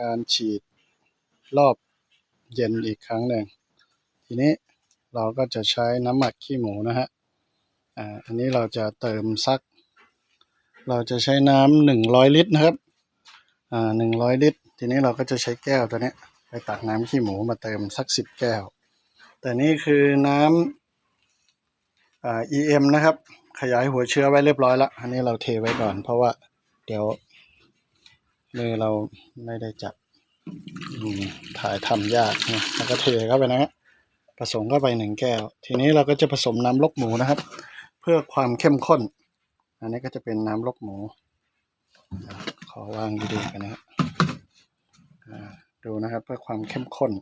การฉีดรอบเย็นอีกครั้งหนึ่ง ทีนี้เราก็จะใช้น้ำหมักขี้หมูนะฮะอ่าอันนี้เราจะเติมสัก เราจะใช้น้ำหนึ่งร้อยลิตรนะครับอ่าหนึ่งร้อยลิตร ทีนี้เราก็จะใช้แก้วตัวนี้ไปตักน้ำขี้หมูมาเติมสักสิบแก้ว แต่นี่คือน้ำอ่า EM นะครับ ขยายหัวเชื้อไว้เรียบร้อยแล้วอันนี้เราเทไว้ก่อนเพราะว่าเดี๋ยว มือเราไม่ได้จับถ่ายทำยากนะแล้วก็เทเข้าไปนะฮะผสมเข้าไปหนึ่งแก้ว ทีนี้เราก็จะผสมน้ำลกหมูนะครับ เพื่อความเข้มข้น อันนี้ก็จะเป็นน้ำลกหมู ขอวางดีๆกันนะครับอ่าดูนะครับเพื่อความเข้มข้น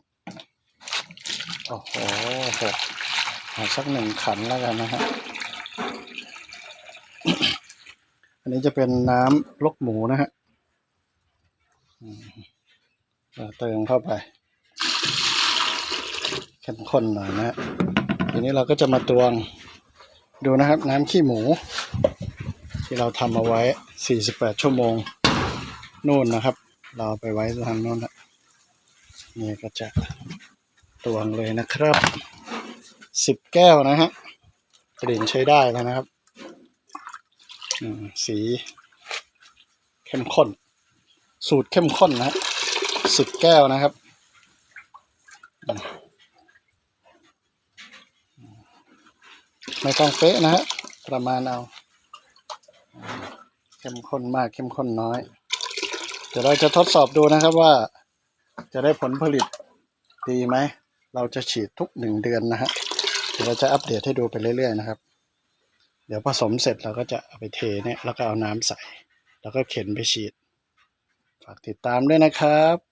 โอ้โหหกเอาสักหนึ่งขันแล้วกันนะฮะอันนี้จะเป็นน้ำลกหมูนะฮะ เราเติมเข้าไปเข้มข้นหน่อยนะฮะทีนี้เราก็จะมาตวงดูนะครับ น้ำขี้หมู ที่เราทำเอาไว้ 48 ชั่วโมงนู่นนะครับ เราไปไว้ทางโน้นนะนี่ก็จะตวงเลยนะครับ 10 แก้วนะฮะกลิ่นใช้ได้แล้วนะครับ สีเข้มข้น สูตรเข้มข้นนะฮะ10แก้วนะครับ ไม่ต้องเป๊ะนะฮะประมาณเอา เข้มข้นมากเข้มข้นน้อย เดี๋ยวเราจะทดสอบดูนะครับว่าจะได้ผลผลิตดีไหม เราจะฉีดทุกหนึ่งเดือนนะฮะ เดี๋ยวเราจะอัปเดตให้ดูไปเรื่อยๆนะครับ เดี๋ยวผสมเสร็จเราก็จะเอาไปเทเนี่ยแล้วก็เอาน้ำใส่ แล้วก็เข็นไปฉีด ฝากติดตามด้วยนะครับ